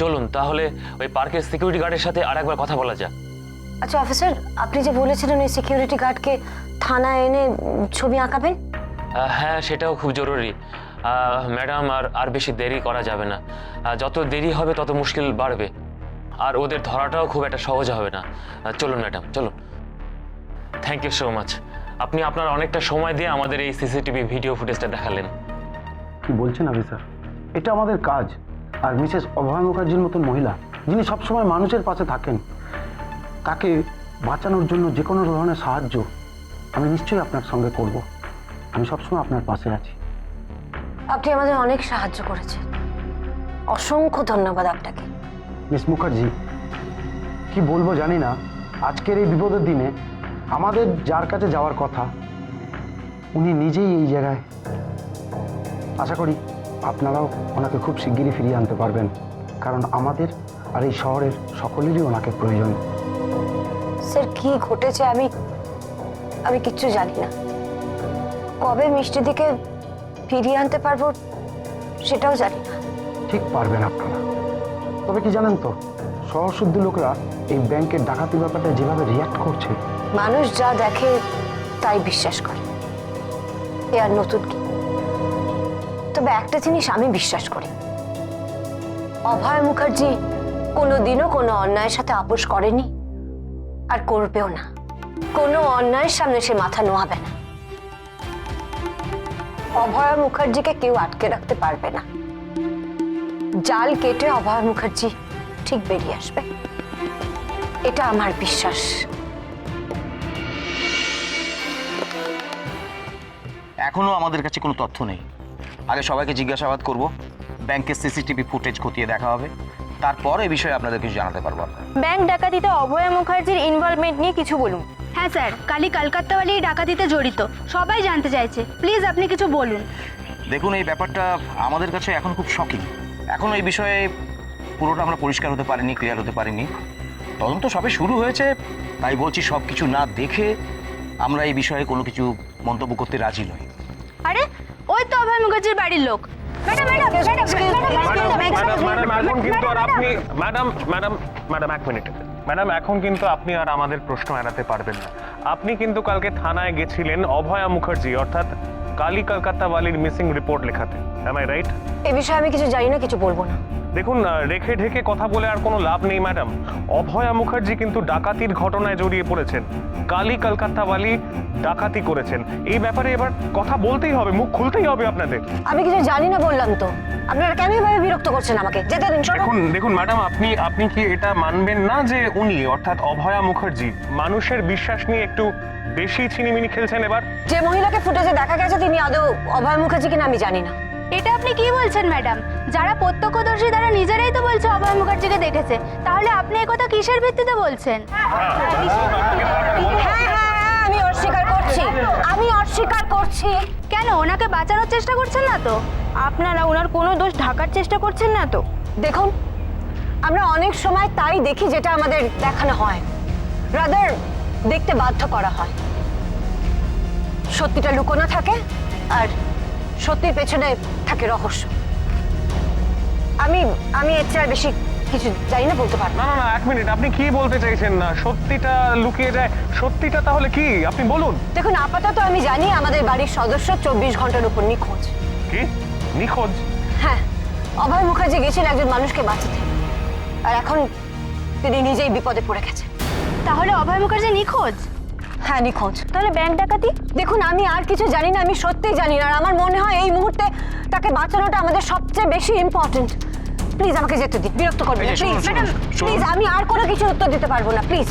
চলুন তাহলে ওই পার্কের সিকিউরিটি গার্ডের সাথে আর একবার কথা বলা যাক। আচ্ছা অফিসার আপনি যে বলেছিলেন ওই সিকিউরিটি গার্ডকে থানায় এনে ছবি আঁকাবেন? হ্যাঁ সেটাও খুব জরুরি। ম্যাডাম আর আর বেশি দেরি করা যাবে না। যত দেরি হবে তত মুশকিল বাড়বে। আর ওদের ধরাটাও খুব একটা সহজ হবে না। চলুন ম্যাডাম চলুন। থ্যাংক ইউ সো মাচ আপনি আপনার অনেকটা সময় দিয়ে আমাদের এই সিসিটিভি ভিডিও ফুটেজটা দেখালেন। কি বলছেন অফিসার এটা আমাদের কাজ। আর মিসেস অভয় মুখার্জির মতন মহিলা যিনি সবসময় মানুষের পাশে থাকেন তাকে বাঁচানোর জন্য যে কোনো ধরনের সাহায্য আমি নিশ্চয়ই আপনার সঙ্গে করব। আমি সবসময় আপনার পাশে আছি। আপনি আমাদের অনেক সাহায্য করেছেন। অসংখ্য ধন্যবাদ আপনাকে। মিস মুখার্জি কি বলব জানি না। আজকের এই বিপদের দিনে আমাদের যার কাছে যাওয়ার কথা উনি নিজেই এই জায়গায়। আশা করি আপনারাও ওনাকে খুব শিগগিরই ফিরিয়ে আনতে পারবেন। কারণ আমাদের আর এই শহরের সকলেরই ওনাকে প্রয়োজন। স্যার কি ঘটেছে আমি আমি কিচ্ছু জানি না। কবে মিষ্টি দিকে ফিরিয়ে আনতে পারব সেটাও জানি না। ঠিক পারবেন আপনারা। তবে কি জানেন তো শহর শুদ্ধ লোকরা এই ব্যাংকের ডাকাতি ব্যাপারটা যেভাবে রিয়াক্ট করছে। মানুষ যা দেখে তাই বিশ্বাস করে। এ আর নতুন কি? তবে একটা জিনিস আমি বিশ্বাস করি। অভয় মুখার্জি কোনোদিনও কোনো অন্যায়ের সাথে আপোষ করেনি আর করবেও না। কোনো অন্যায়ের সামনে সে মাথা নোয়াবে না। অভয় মুখার্জিকে কেউ আটকে রাখতে পারবে না। জাল কেটে অভয় মুখার্জি ঠিক বেরিয়ে আসবে। এটা আমার বিশ্বাস। এখনও আমাদের কাছে কোনো তথ্য নেই। আগে সবাইকে জিজ্ঞাসাবাদ করব। ব্যাংকের সিসিটিভি ফুটেজ খতিয়ে দেখা হবে। তারপর এই বিষয়ে আপনাদের কিছু জানাতে পারব ব্যাংক ডাকাতিতে অভয় মুখার্জির ইনভলভমেন্ট নিয়ে কিছু বলুন। হ্যাঁ স্যার কালি কলকাতাওয়ালি ডাকাতিতে জড়িত। সবাই জানতে চাইছে। প্লিজ আপনি কিছু বলুন। দেখুন এই ব্যাপারটা আমাদের কাছে এখন খুব শকিং এখন এই বিষয়ে পুরোটা আমরা পরিষ্কার হতে পারিনি ক্লিয়ার হতে পারিনি। তদন্ত সবে শুরু হয়েছে তাই বলছি সব কিছু না দেখে আমরা এই বিষয়ে কোনো কিছু মন্তব্য করতে রাজি নই। আরে ওই তো অভয় মুখার্জির বাড়ির লোক ম্যাডাম ম্যাডাম ম্যাডাম ম্যাডাম এখন কিন্তু আর আপনি ম্যাডাম ম্যাডাম ম্যাডাম এক মিনিট ম্যাডাম এখন কিন্তু আপনি আর আমাদের প্রশ্ন এড়াতে পারবেন না আপনি কিন্তু কালকে থানায় গেছিলেন অভয়া মুখার্জি অর্থাৎ কালী কলকাতা বালির মিসিং রিপোর্ট লেখাতে। এম আই রাইট এ বিষয়ে আমি কিছু জানি না কিছু বলব না। দেখুন রেখে ঢেকে কথা বলে আর কোনো লাভ নেই ম্যাডাম অভয়া মুখার্জি কিন্তু ডাকাতির ঘটনায় জড়িয়ে পড়েছেন। কালী কলকাতা বালি ডাকাতি করেছেন। এই ব্যাপারে এবার কথা বলতেই হবে মুখ খুলতেই হবে আপনাদের। আমি কিছু জানি না বললাম তো। আপনারা কেন এভাবে বিরক্ত করছেন আমাকে? যেতে দিন দেখুন দেখুন ম্যাডাম আপনি আপনি কি এটা মানবেন না যে উনি অর্থাৎ অভয়া মুখার্জি মানুষের বিশ্বাস নিয়ে একটু বেশি ছিনিমিনি খেলছেন এবার? যে মহিলাকে ফুটেজে দেখা গেছে তিনি আদৌ অভয় মুখার্জি কিনা আমি জানি না। এটা আপনি কি বলছেন ম্যাডাম? যারা প্রত্যক্ষদর্শী তারা নিজেরাই তো বলছে অভয় মুখার্জিকে দেখেছে। তাহলে আপনি এই কথা কিসের ভিত্তিতে বলছেন? হ্যাঁ হ্যাঁ হ্যাঁ আমি অস্বীকার করছি। আমি অস্বীকার করছি। কেন? ওনাকে বাঁচানোর চেষ্টা করছেন না তো? আপনারা ওনার কোনো দোষ ঢাকার চেষ্টা করছেন না তো? দেখুন আমরা অনেক সময় তাই দেখি যেটা আমাদের দেখানো হয়। রাদার দেখতে বাধ্য করা হয়। সত্যিটা লুকোনো থাকে আর সত্যির পেছনে থাকে রহস্য। আমি আমি এর চেয়ে বেশি কিছু জানি না বলতে পারব। না। না না না এক মিনিট আপনি কি বলতে চাইছেন না? সত্যিটা লুকিয়ে যায় সত্যিটা তাহলে কি? আপনি বলুন। দেখুন আপাতত আমি জানি আমাদের বাড়ির সদস্য চব্বিশ ঘণ্টার উপর নিখোঁজ। কি? নিখোঁজ? হ্যাঁ অভয় মুখার্জি গেছেন একজন মানুষকে বাঁচাতে। আর এখন তিনি নিজেই বিপদে পড়ে গেছেন। তাহলে অভয় মুখার্জি নিখোঁজ? হ্যাঁ নিখোঁজ। তাহলে ব্যাংক ডাকাতি? দেখুন আমি আর কিছু জানি না আমি সত্যিই জানি না আর আমার মনে হয় এই মুহূর্তে তাকে বাঁচানোটা আমাদের সবচেয়ে বেশি ইম্পর্টেন্ট প্লিজ আমাকে যেতে দিন। বিরক্ত করবেন শুনুন, প্লিজ ম্যাডাম প্লিজ আমি আর কোনো কিছু উত্তর দিতে পারব না প্লিজ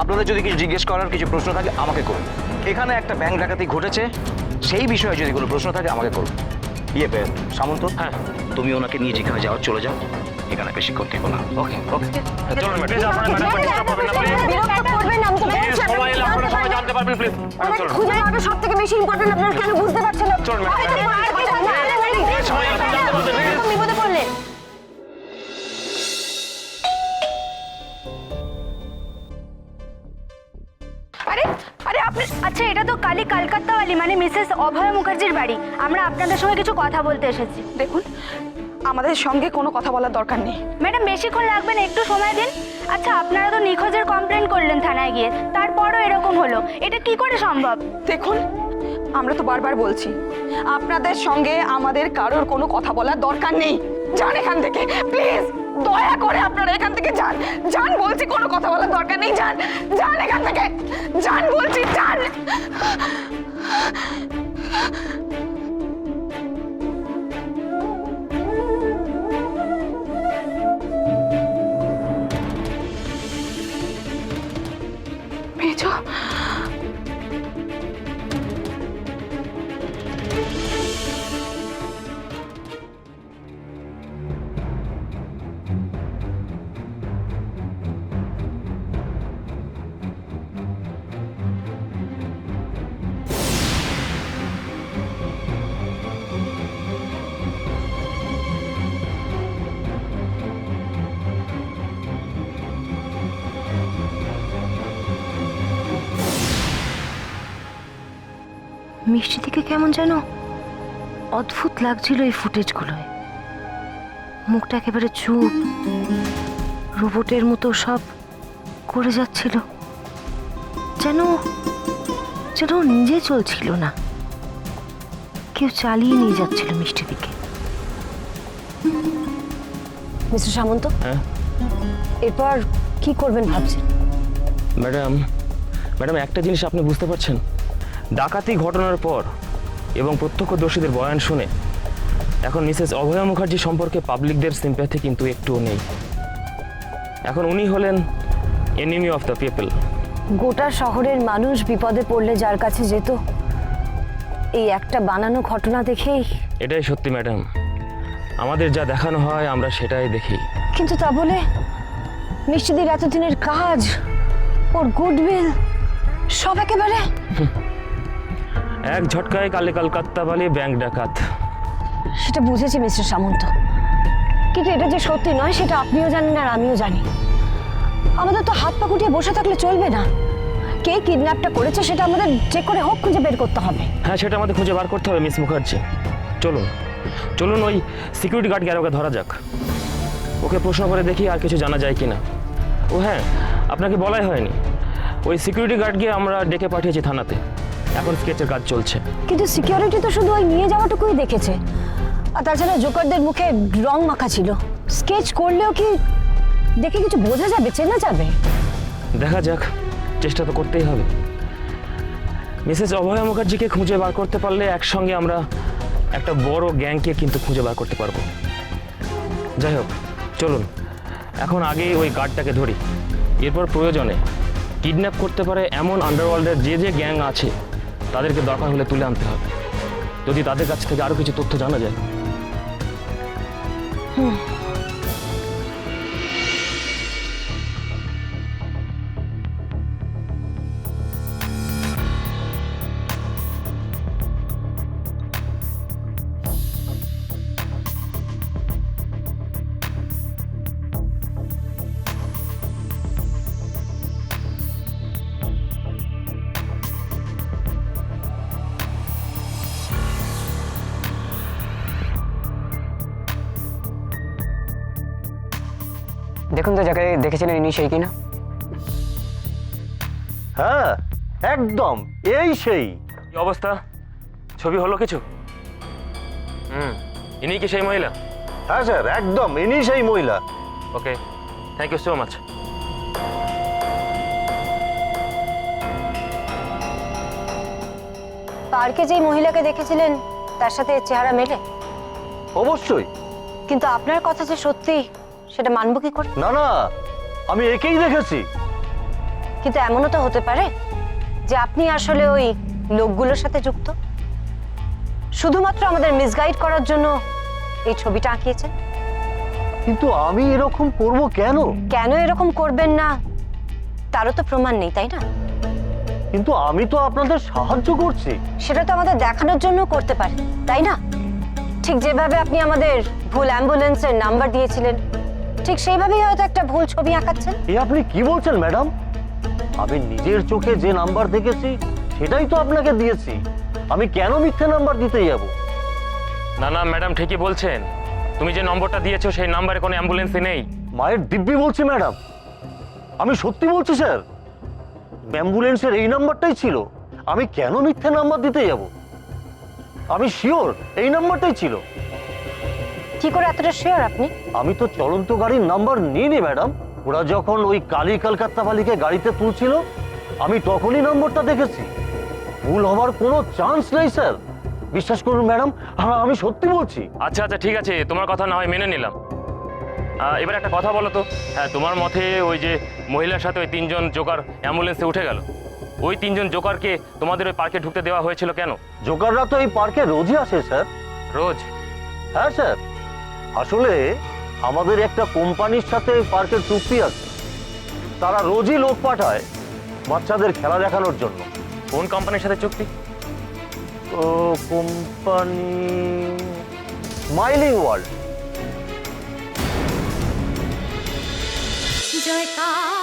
আপনাদের যদি কিছু জিজ্ঞেস করার কিছু প্রশ্ন থাকে আমাকে করুন। এখানে একটা ব্যাংক ডাকাতি ঘটেছে সেই বিষয়ে যদি কোনো প্রশ্ন থাকে আমাকে করুন। ইয়ে সামন্ত হ্যাঁ তুমি ওনাকে নিয়ে যেখানে যাও চলে যাও। এখানে বেশিক্ষণ থেকো না। ওকে ওকে চলুন ম্যাডাম বিরক্ত করবেন আমি তো বলছি সবাই আপনারা সবাই জানতে পারবেন প্লিজ আমাকে খুঁজে পাওয়াটা সব থেকে বেশি ইম্পর্টেন্ট আপনারা কেন বুঝতে পারছেন না? চলুন, ম্যাডাম। আচ্ছা এটা তো কালী কলকাতাওয়ালি মানে মিসেস অভয় মুখার্জির বাড়ি। আমরা আপনাদের সঙ্গে কিছু কথা বলতে এসেছি। দেখুন আমাদের সঙ্গে কোনো কথা বলার দরকার নেই। ম্যাডাম বেশিক্ষণ লাগবে না একটু সময় দিন। আচ্ছা আপনারা তো নিখোঁজের কমপ্লেন করলেন থানায় গিয়ে। তারপরও এরকম হলো। এটা কি করে সম্ভব? দেখুন আমরা তো বারবার বলছি আপনাদের সঙ্গে আমাদের কারোর কোনো কথা বলার দরকার নেই। যান এখান থেকে প্লিজ দয়া করে আপনারা এখান থেকে যান। যান বলছি কোনো কথা বলার দরকার নেই যান। যান এখান থেকে যান বলছি যান। 了。মিষ্টি থেকে কেমন যেন অদ্ভুত লাগছিল এই ফুটেজগুলোয়। মুখটা একেবারে চুপ রোবটের মতো সব করে যাচ্ছিল। যেন যেন নিজে চলছিল না। কেউ চালিয়ে নিয়ে যাচ্ছিল মিষ্টি দিকে। মিস্টার সামন্ত? হ্যাঁ? এরপর কি করবেন ভাবছেন? ম্যাডাম ম্যাডাম একটা জিনিস আপনি বুঝতে পারছেন? ডাকাতি ঘটনার পর এবং প্রত্যক্ষদর্শীদের বয়ান শুনে এখন মিসেস অভয়া মুখার্জি সম্পর্কে পাবলিকদের সিম্প্যাথি কিন্তু একটুও নেই। এখন উনি হলেন এনিমি অফ দ্য পিপল গোটা শহরের মানুষ বিপদে পড়লে যার কাছে যেত এই একটা বানানো ঘটনা দেখেই। এটাই সত্যি ম্যাডাম আমাদের যা দেখানো হয় আমরা সেটাই দেখি। কিন্তু তা বলে মিষ্টিদির এতদিনের কাজ ওর গুডউইল সব একেবারে এক ঝটকায় কালে কালকাত্তা বালি ব্যাংক ডাকাত। সেটা বুঝেছি মিস্টার সামন্ত। কিন্তু এটা যে সত্যি নয় সেটা আপনিও জানেন আর আমিও জানি। আমাদের তো হাত পা গুটিয়ে বসে থাকলে চলবে না। কে কিডন্যাপটা করেছে সেটা আমাদের চেক করে হোক খুঁজে বের করতে হবে। হ্যাঁ সেটা আমাদের খুঁজে বার করতে হবে মিস মুখার্জি। চলুন চলুন ওই সিকিউরিটি গার্ডকে আর ওকে ধরা যাক। ওকে প্রশ্ন করে দেখি আর কিছু জানা যায় কিনা। ও হ্যাঁ আপনাকে বলাই হয়নি। ওই সিকিউরিটি গার্ডকে আমরা ডেকে পাঠিয়েছি থানাতে। এখন স্কেচের কাজ চলছে। কিন্তু সিকিউরিটি তো শুধু ওই নিয়ে যাওয়াটুকুই দেখেছে। আর তাছাড়া জোকারদের মুখে রং মাখা ছিল। স্কেচ করলেও কি দেখে কিছু বোঝা যাবে চেনা যাবে? দেখা যাক চেষ্টা তো করতেই হবে। মিসেস অভয়া মুখার্জিকে খুঁজে বার করতে পারলে একসঙ্গে আমরা একটা বড় গ্যাংকে কিন্তু খুঁজে বার করতে পারব। যাই হোক চলুন এখন আগে ওই গার্ডটাকে ধরি। এরপর প্রয়োজনে কিডন্যাপ করতে পারে এমন আন্ডারওয়ার্ল্ডের যে যে গ্যাং আছে। তাদেরকে দরকার হলে তুলে আনতে হবে। যদি তাদের কাছ থেকে আরও কিছু তথ্য জানা যায়। দেখুন তো যাকে দেখেছিলেন ইনি সেই কিনা? হ্যাঁ একদম এই সেই। কি অবস্থা? ছবি হলো কিছু? হুম ইনি কি সেই মহিলা? হ্যাঁ স্যার একদম ইনি সেই মহিলা। Okay thank you so much পার্কে যেই মহিলাকে দেখেছিলেন তার সাথে চেহারা মেলে? অবশ্যই। কিন্তু আপনার কথা যে সত্যি সেটা মানবো কি করে? না না আমি একেই দেখেছি। কিন্তু এমনও তো হতে পারে যে আপনি আসলে ওই লোকগুলোর সাথে যুক্ত। শুধুমাত্র আমাদের মিসগাইড করার জন্য এই ছবিটা আঁকিয়েছেন। কিন্তু আমি এরকম করব কেন? কেন এরকম করবেন না? তারও তো প্রমাণ নেই তাই না? কিন্তু আমি তো আপনাদের সাহায্য করছি। সেটা তো আমাদের দেখানোর জন্য করতে পারে তাই না? ঠিক যেভাবে আপনি আমাদের ভুল অ্যাম্বুলেন্সের নাম্বার দিয়েছিলেন ঠিক সেইভাবেই হয়তো একটা ভুল ছবি আঁকাচ্ছেন? এ আপনি কি বলছেন ম্যাডাম? আমি নিজের চোখে যে নাম্বার দেখেছি সেটাই তো আপনাকে দিয়েছি। আমি কেন মিথ্যে নাম্বার দিতে যাব? না না ম্যাডাম ঠিকই বলছেন। তুমি যে নম্বরটা দিয়েছ সেই নাম্বারে কোনো অ্যাম্বুলেন্সই নেই। মায়ের দিব্যি বলছি ম্যাডাম। আমি সত্যি বলছি স্যার অ্যাম্বুলেন্সের এই নাম্বারটাই ছিল। আমি কেন মিথ্যে নাম্বার দিতে যাব? আমি শিওর এই নাম্বারটাই ছিল। কি করে এতটা শিওর আপনি? আমি তো চলন্ত গাড়ির নাম্বার নিইনি ম্যাডাম ওরা যখন ওই কালী কলকাতা বালিকে গাড়িতে তুলছিল আমি তখনই নম্বরটা দেখেছি। ভুল হওয়ার কোনো চান্স নেই স্যার বিশ্বাস করুন ম্যাডাম হ্যাঁ আমি সত্যি বলছি। আচ্ছা আচ্ছা ঠিক আছে। তোমার কথা না হয় মেনে নিলাম। আহ, এবার একটা কথা বলো তো। হ্যাঁ তোমার মতে ওই যে মহিলার সাথে ওই তিনজন জোকার অ্যাম্বুলেন্সে উঠে গেল। ওই তিনজন জোকারকে তোমাদের ওই পার্কে ঢুকতে দেওয়া হয়েছিল কেন? জোকাররা তো এই পার্কে রোজই আসে স্যার রোজ? হ্যাঁ স্যার আসলে আমাদের একটা কোম্পানির সাথে পার্কের চুক্তি আছে। তারা রোজই লোক পাঠায় বাচ্চাদের খেলা দেখানোর জন্য। কোন কোম্পানির সাথে চুক্তি? ও কোম্পানি মাইলিং ওয়ার্ল্ড জয়কার।